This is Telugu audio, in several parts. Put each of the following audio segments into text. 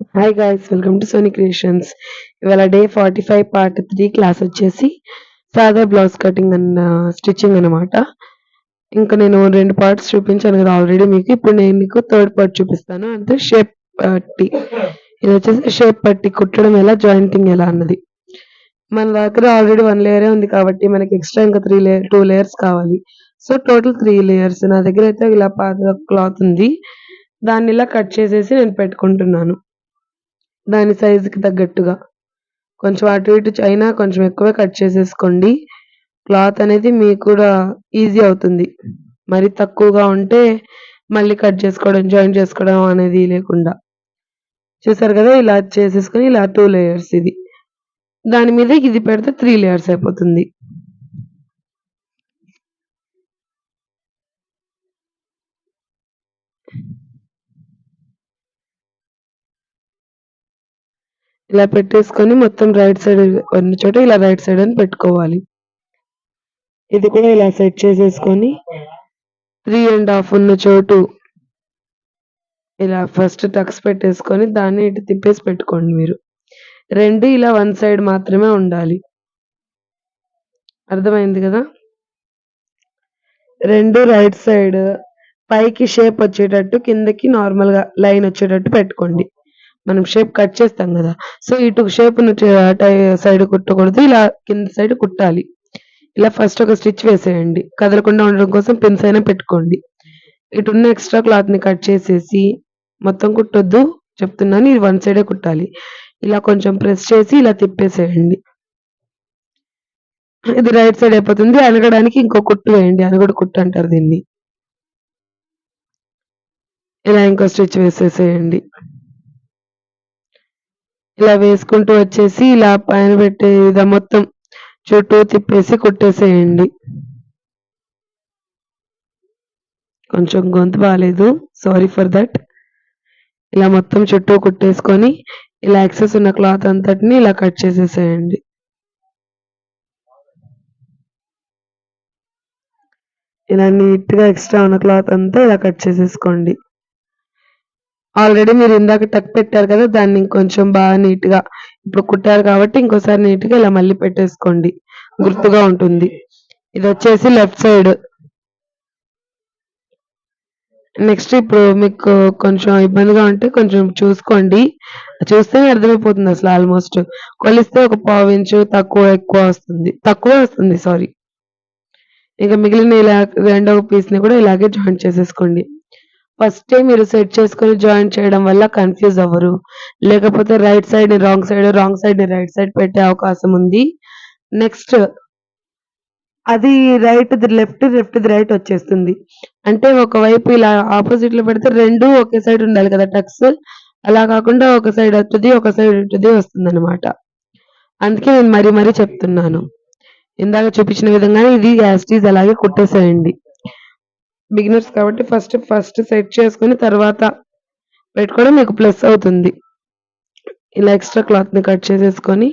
Hi guys welcome to Sony creations ఇవాళ day forty five part three class వచ్చేసి సాదా బ్లౌజ్ కటింగ్ అన్న స్టిచ్చింగ్ అన్నమాట. ఇంకా నేను రెండు పార్ట్స్ చూపించాను కదా ఆల్రెడీ మీకు. ఇప్పుడు నేను మీకు థర్డ్ పార్ట్ చూపిస్తాను. అంటే షేప్ పట్టి. ఇది వచ్చేసి షేప్ పట్టి కుట్టడం ఎలా జాయింటింగ్ ఎలా అన్నది. మన దగ్గర ఆల్రెడీ వన్ లేయరే ఉంది కాబట్టి మనకి ఎక్స్ట్రా ఇంకా త్రీ లేయర్ టూ లేయర్స్ కావాలి. సో టోటల్ త్రీ లేయర్స్ నా దగ్గర అయితే ఇలా పాత క్లాత్ ఉంది. దాన్ని ఇలా కట్ చేసేసి నేను పెట్టుకుంటున్నాను. దాని సైజుకి తగ్గట్టుగా. కొంచెం అటు ఇటు అయినా కొంచెం ఎక్కువే కట్ చేసేసుకోండి. క్లాత్ అనేది మీకు కూడా ఈజీ అవుతుంది. మరి తక్కువగా ఉంటే మళ్ళీ కట్ చేసుకోవడం జాయిన్ చేసుకోవడం అనేది లేకుండా. చూసారు కదా ఇలా చేసేసుకొని ఇలా టూ లేయర్స్ ఇది. దాని మీద ఇది పెడితే త్రీ లేయర్స్ అయిపోతుంది. ఇలా పెట్టేసుకొని మొత్తం రైట్ సైడ్ ఉన్న చోట ఇలా రైట్ సైడ్ అని పెట్టుకోవాలి. ఇది కూడా ఇలా సెట్ చేసేసుకొని త్రీ అండ్ హాఫ్ ఉన్న చోటు ఇలా ఫస్ట్ టక్స్ పెట్టేసుకొని దాన్ని ఇటు తిప్పేసి పెట్టుకోండి మీరు. రెండు ఇలా వన్ సైడ్ మాత్రమే ఉండాలి. అర్థమైంది కదా? రెండు రైట్ సైడ్ పైకి షేప్ వచ్చేటట్టు కిందకి నార్మల్గా లైన్ వచ్చేటట్టు పెట్టుకోండి. మనం షేప్ కట్ చేస్తాం కదా. సో ఇటు షేప్ సైడ్ కుట్టకూడదు ఇలా కింద సైడ్ కుట్టాలి. ఇలా ఫస్ట్ ఒక స్టిచ్ వేసేయండి. కదలకుండా ఉండడం కోసం పిన్స్ అయినా పెట్టుకోండి. ఇటు ఉన్న ఎక్స్ట్రా క్లాత్ని కట్ చేసేసి మొత్తం కుట్టొద్దు చెప్తున్నాను ఇది వన్ సైడే కుట్టాలి. ఇలా కొంచెం ప్రెస్ చేసి ఇలా తిప్పేసేయండి. ఇది రైట్ సైడ్ అయిపోతుంది. అనగడానికి ఇంకో కుట్టు వేయండి. అనగడు కుట్టు అంటారు దీన్ని. ఇలా ఇంకో స్టిచ్ వేసేసేయండి. ఇలా వేసుకుంటూ వచ్చేసి ఇలా పైన పెట్టే ఇదా మొత్తం చుట్టూ తిప్పేసి కుట్టేసేయండి. కొంచెం గొంతు బాగాలేదు సారీ ఫర్ దట్ ఇలా మొత్తం చుట్టూ కుట్టేసుకొని ఇలా ఎక్సెస్ ఉన్న క్లాత్ అంతటిని ఇలా కట్ చేసేసేయండి. ఇలా నీట్గా ఎక్స్ట్రా ఉన్న క్లాత్ అంతా ఇలా కట్ చేసేసుకోండి. ఆల్రెడీ మీరు ఇందాక టక్ పెట్టారు కదా దాన్ని ఇంకొంచెం బాగా నీట్గా ఇప్పుడు కుట్టారు కాబట్టి ఇంకోసారి నీట్గా ఇలా మళ్ళీ పెట్టేసుకోండి. గుర్తుగా ఉంటుంది. ఇది వచ్చేసి లెఫ్ట్ సైడ్ నెక్స్ట్ ఇప్పుడు మీకు కొంచెం ఇబ్బందిగా ఉంటే కొంచెం చూసుకోండి. చూస్తేనే అర్థమైపోతుంది అసలు ఆల్మోస్ట్ కొలిస్తే ఒక పావు ఇంచు తక్కువ ఎక్కువ వస్తుంది. తక్కువ వస్తుంది సారీ ఇంకా మిగిలిన ఇలా రెండవ పీస్ని కూడా ఇలాగే జాయిన్ చేసేసుకోండి. ఫస్ట్ మీరు సెట్ చేసుకొని జాయిన్ చేయడం వల్ల కన్ఫ్యూజ్ అవ్వరు. లేకపోతే రైట్ సైడ్ని రాంగ్ సైడ్ రాంగ్ సైడ్ని రైట్ సైడ్ పెట్టే అవకాశం ఉంది. నెక్స్ట్ అది right the left left the right వచ్చేస్తుంది. అంటే ఒకవైపు ఇలా ఆపోజిట్లో పెడితే రెండు ఒకే సైడ్ ఉండాలి కదా టక్స్. అలా కాకుండా ఒక సైడ్ వస్తుంది ఒక సైడ్ ఉంటుంది వస్తుంది అనమాట అందుకే నేను మరీ మరీ చెప్తున్నాను. ఇందాక చూపించిన విధంగానే ఇది యాస్టీజ్ అలాగే కుట్టేసేయండి. బిగినర్స్ కాబట్టి ఫస్ట్ ఫస్ట్ సెట్ చేసుకుని తర్వాత పెట్టుకోవడం మీకు ప్లస్ అవుతుంది. ఇలా ఎక్స్ట్రా క్లాత్ని కట్ చేసేసుకొని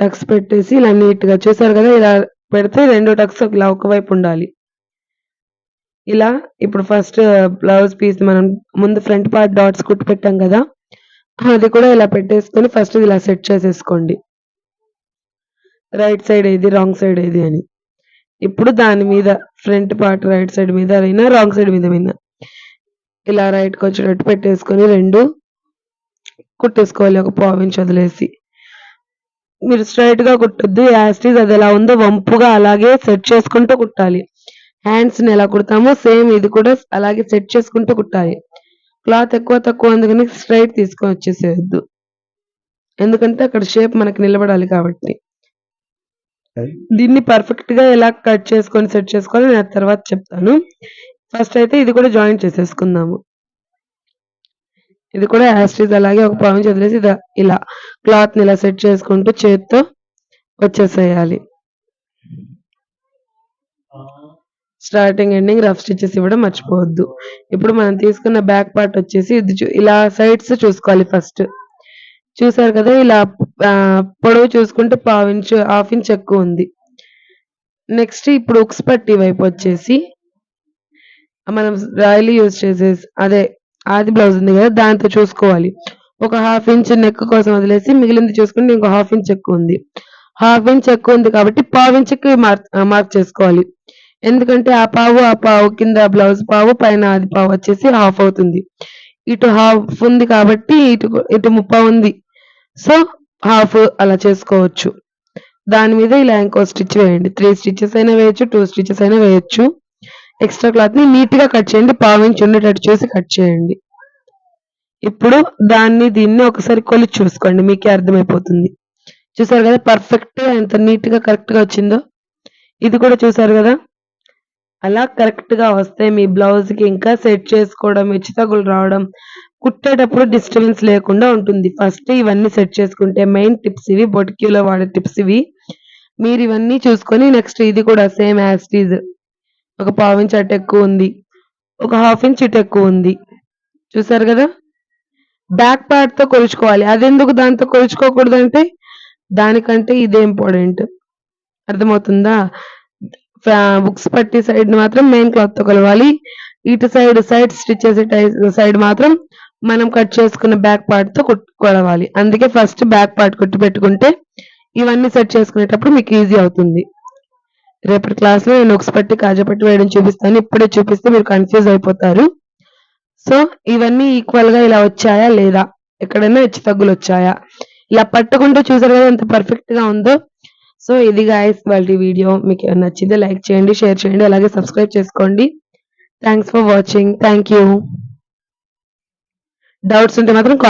టక్స్ పెట్టేసి ఇలా నీట్గా చేశారు కదా ఇలా పెడితే రెండు టక్స్ ఇలా ఒకవైపు ఉండాలి. ఇలా ఇప్పుడు ఫస్ట్ బ్లౌజ్ పీస్ మనం ముందు ఫ్రంట్ పార్ట్ డాట్స్ కుట్టి పెట్టాం కదా అది కూడా ఇలా పెట్టేసుకొని ఫస్ట్ ఇలా సెట్ చేసేసుకోండి. రైట్ సైడ్ ఏది రాంగ్ సైడ్ ఏది అని. ఇప్పుడు దాని మీద ఫ్రంట్ పార్ట్ రైట్ సైడ్ మీద అయినా రాంగ్ సైడ్ మీద అయినా. ఇలా రైట్కి వచ్చేటట్టు పెట్టేసుకొని రెండు కుట్టేసుకోవాలి ఒక పావించి వదిలేసి. మీరు స్ట్రైట్గా కుట్టొద్దు యాస్టీస్ అది ఎలా ఉందో వంపుగా అలాగే సెట్ చేసుకుంటూ కుట్టాలి. హ్యాండ్స్ని ఎలా కుడతామో సేమ్ ఇది కూడా అలాగే సెట్ చేసుకుంటూ కుట్టాలి. క్లాత్ ఎక్కువ తక్కువ అందుకని స్ట్రైట్ తీసుకొని వచ్చేసేయద్దు. ఎందుకంటే అక్కడ షేప్ మనకి నిలబడాలి కాబట్టి. దీన్ని పర్ఫెక్ట్గా ఎలా కట్ చేసుకొని సెట్ చేసుకోవాలి నేను తర్వాత చెప్తాను. ఫస్ట్ అయితే ఇది కూడా జాయిన్ చేసేసుకుందాము. ఇది కూడా యాస్ట్రీస్ అలాగే ఒక పాయింట్ వదిలేసి ఇలా క్లాత్ని ఇలా సెట్ చేసుకుంటూ చేతితో వచ్చేసేయాలి. స్టార్టింగ్ ఎండింగ్ రఫ్ స్టిచెస్ ఇవ్వడం మర్చిపోవద్దు. ఇప్పుడు మనం తీసుకున్న బ్యాక్ పార్ట్ వచ్చేసి ఇది ఇలా సైడ్స్ చూసుకోవాలి ఫస్ట్ చూసారు కదా ఇలా పొడవు చూసుకుంటే పావు ఇంచు హాఫ్ ఇంచ్ ఎక్కువ ఉంది. నెక్స్ట్ ఇప్పుడు ఉక్స్ పట్టి వైపు వచ్చేసి మనం రాయలీ యూజ్ చేసే అదే ఆది బ్లౌజ్ ఉంది కదా దాంతో చూసుకోవాలి. ఒక హాఫ్ ఇంచ్ నెక్ కోసం వదిలేసి మిగిలింది చూసుకుంటే ఇంకో హాఫ్ ఇంచ్ ఎక్కువ ఉంది. హాఫ్ ఇంచ్ ఎక్కువ ఉంది కాబట్టి పావు ఇంచుకి మార్క్ మార్క్ చేసుకోవాలి. ఎందుకంటే ఆ పావు ఆ పావు కింద బ్లౌజ్ పావు పైన అది పావు వచ్చేసి హాఫ్ అవుతుంది. ఇటు హాఫ్ ఉంది కాబట్టి ఇటు ఇటు ముప్ప ఉంది. సో హాఫ్ అలా చేసుకోవచ్చు. దాని మీద ఇలా ఇంకో స్టిచ్ వేయండి. త్రీ స్టిచెస్ అయినా వేయచ్చు టూ స్టిచెస్ అయినా వేయొచ్చు. ఎక్స్ట్రా క్లాత్ని నీట్గా కట్ చేయండి. పావు ఇంచ్ ఉండేటట్టు చూసి కట్ చేయండి. ఇప్పుడు దాన్ని దీన్ని ఒకసారి కొలిచి చూసుకోండి. మీకే అర్థమైపోతుంది. చూసారు కదా పర్ఫెక్ట్గా ఎంత నీట్గా కరెక్ట్గా వచ్చిందో? ఇది కూడా చూసారు కదా? అలా కరెక్ట్గా వస్తే మీ బ్లౌజ్కి ఇంకా సెట్ చేసుకోవడం హెచ్చు తగులు రావడం కుట్టేటప్పుడు డిస్టర్బెన్స్ లేకుండా ఉంటుంది. ఫస్ట్ ఇవన్నీ సెట్ చేసుకుంటే మెయిన్ టిప్స్ ఇవి బొటిక్యూలో వాడే టిప్స్ ఇవి. మీరు ఇవన్నీ చూసుకొని నెక్స్ట్ ఇది కూడా సేమ్ యాస్టీజ్ ఒక పావు ఇంచ్ అటు ఎక్కువ ఉంది. ఒక హాఫ్ ఇంచ్ ఇటు ఎక్కువ ఉంది. చూసారు కదా? బ్యాక్ పార్ట్తో కొలుచుకోవాలి. అదెందుకు దాంతో కొలుచుకోకూడదు అంటే దానికంటే ఇదే ఇంపార్టెంట్ అర్థమవుతుందా? బుక్స్ పట్టి సైడ్ మాత్రం మెయిన్ క్లాత్తో కొలవాలి. ఇటు సైడ్ సైడ్ స్టిచ్ చేసే సైడ్ మాత్రం మనం కట్ చేసుకున్న బ్యాక్ పార్ట్తో తో అందుకే ఫస్ట్ బ్యాక్ పార్ట్ కుట్టి పెట్టుకుంటే ఇవన్నీ సెట్ చేసుకునేటప్పుడు మీకు ఈజీ అవుతుంది. రేపటి క్లాస్లో నేను ఉక్స్ పట్టి కాజా పట్టి వేయడం చూపిస్తాను. ఇప్పుడే చూపిస్తే మీరు కన్ఫ్యూజ్ అయిపోతారు. సో ఇవన్నీ ఈక్వల్గా ఇలా వచ్చాయా లేదా? ఎక్కడైనా హెచ్చు తగ్గులు వచ్చాయా? ఇలా పట్టుకుంటూ చూసారు కదా ఎంత పర్ఫెక్ట్గా ఉందో. సో ఇది గాయస్ వాళ్ళ వీడియో. మీకు ఏమైనా నచ్చిందో లైక్ చేయండి షేర్ చేయండి అలాగే సబ్స్క్రైబ్ చేసుకోండి. Thanks for watching thank you doubts ఉంటే మాత్రం